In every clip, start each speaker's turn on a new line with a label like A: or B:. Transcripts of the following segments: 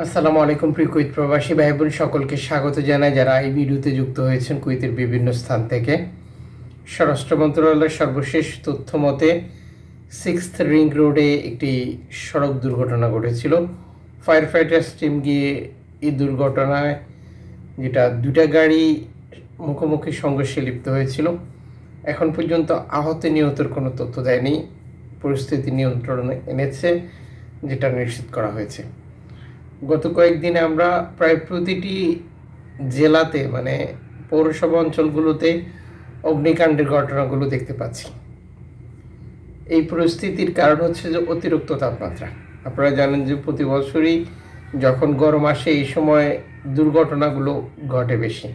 A: আসসালামু আলাইকুম প্রিয় কুইত প্রবাসী ভাই বোন সকলকে স্বাগত জানাই যারা এই ভিডিওতে যুক্ত হয়েছেন কুইতের বিভিন্ন স্থান থেকে। স্বরাষ্ট্র মন্ত্রণালয়ের সর্বশেষ তথ্য মতে সিক্সথ রিং রোডে একটি সড়ক দুর্ঘটনা ঘটেছিল। ফায়ার ফাইটার্স টিম গিয়ে এই দুর্ঘটনায় যেটা দুটা গাড়ি মুখোমুখি সংঘর্ষে লিপ্ত হয়েছিল। এখন পর্যন্ত আহত নিহতের কোনো তথ্য দেয়নি। পরিস্থিতি নিয়ন্ত্রণে এনেছে, যেটা নিশ্চিত করা হয়েছে। গত কয়েকদিনে আমরা প্রায় প্রতিটি জেলাতে মানে পৌরসভা অঞ্চলগুলোতে অগ্নিকাণ্ডের ঘটনাগুলো দেখতে পাচ্ছি। এই পরিস্থিতির কারণ হচ্ছে যে অতিরিক্ত তাপমাত্রা। আপনারা জানেন যে প্রতি বছরই যখন গরম আসে, এই সময় দুর্ঘটনাগুলো ঘটে বেশি।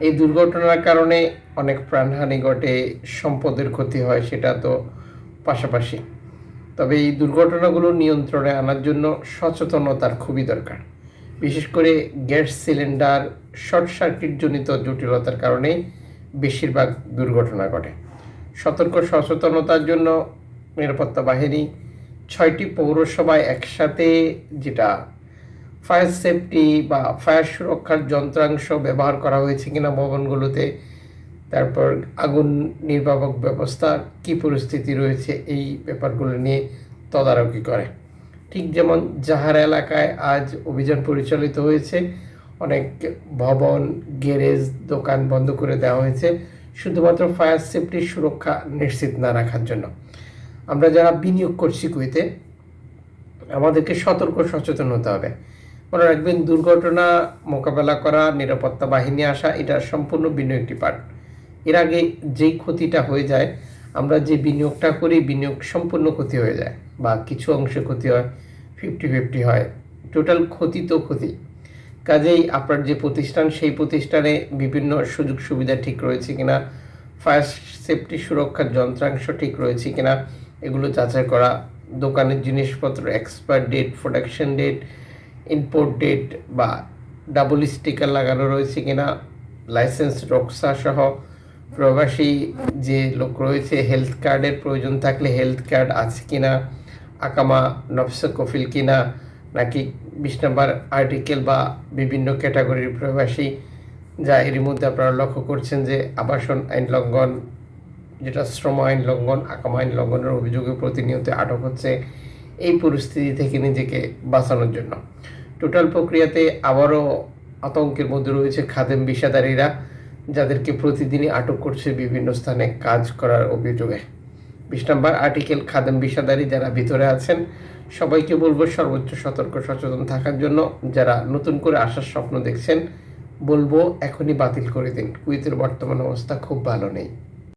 A: এই দুর্ঘটনার কারণে অনেক প্রাণহানি ঘটে, সম্পদের ক্ষতি হয়, সেটা তো পাশাপাশি। তবে এই দুর্ঘটনাগুলো নিয়ন্ত্রণে আনার জন্য সচেতনতার খুবই দরকার। বিশেষ করে গ্যাস সিলিন্ডার, শর্ট সার্কিটজনিত জটিলতার কারণেই বেশিরভাগ দুর্ঘটনা ঘটে। সতর্ক সচেতনতার জন্য নিরাপত্তা বাহিনী ছয়টি পৌরসভায় একসাথে যেটা ফায়ার সেফটি বা ফায়ার সুরক্ষার যন্ত্রাংশ ব্যবহার করা হয়েছে কিনা ভবনগুলোতে তারপর আগুন নির্বাপক ব্যবস্থা, কি পরিস্থিতি রয়েছে এই ব্যাপারগুলো নিয়ে তদারকি করে। ঠিক যেমন জাহার এলাকায় আজ অভিযান পরিচালিত হয়েছে। অনেক ভবন, গ্যারেজ, দোকান বন্ধ করে দেওয়া হয়েছে। শুধুমাত্র ফায়ার সেফটির সুরক্ষা নিশ্চিত না রাখার জন্য। আমরা যারা বিনিয়োগ করছি কুইতে আমাদেরকে সতর্ক সচেতন হতে হবে। মনে রাখবেন, দুর্ঘটনা মোকাবেলা করা, নিরাপত্তা বাহিনী আসা, এটা সম্পূর্ণ ভিন্ন একটি পার্ট এর আগে যেই ক্ষতিটা হয়ে যায়, আমরা যে বিনিয়োগটা করি, বিনিয়োগ সম্পূর্ণ ক্ষতি হয়ে যায় বা কিছু অংশে ক্ষতি হয় ফিফটি ফিফটি হয়। টোটাল ক্ষতি তো ক্ষতি। কাজেই আপনার যে প্রতিষ্ঠান, সেই প্রতিষ্ঠানে বিভিন্ন সুযোগ সুবিধা ঠিক রয়েছে কিনা ফায়ার সেফটি সুরক্ষার যন্ত্রাংশ ঠিক রয়েছে কিনা, এগুলো যাচাই করা, দোকানের জিনিসপত্র expire date production date import date বা ডাবল স্টিকার লাগানো রয়েছে কিনা লাইসেন্স রক্সা সহ প্রবাসী যে লোক রয়েছে হেলথ কার্ডের প্রয়োজন থাকলে হেলথ কার্ড আছে কি না আকামা নফসা কফিল কি না নাকি বিশ নম্বর আর্টিকেল বা বিভিন্ন ক্যাটাগরির প্রবাসী, যা এরই মধ্যে আপনারা লক্ষ্য করছেন যে আবাসন আইন লঙ্ঘন, যেটা শ্রম আইন লঙ্ঘন, আকাম আইন লঙ্ঘনের অভিযোগে প্রতিনিয়ত আটক হচ্ছে, এই পরিস্থিতি থেকে নিজেকে বাঁচানোর জন্য। টোটাল প্রক্রিয়াতে আবারও আতঙ্কের মধ্যে রয়েছে খাদেম বিষাদারীরা। যাদেরকে প্রতিদিনই আটক করছে বিভিন্ন স্থানে কাজ করার অভিযোগে। বিশ নম্বর আর্টিকেল খাদেম বিষাদারী যারা ভিতরে আছেন, সবাইকে বলব সর্বোচ্চ সতর্ক, সচেতন থাকার জন্য যারা নতুন করে আসার স্বপ্ন দেখছেন, বলব এখনই বাতিল করে দিন। কুয়েতের বর্তমান অবস্থা খুব ভালো নেই।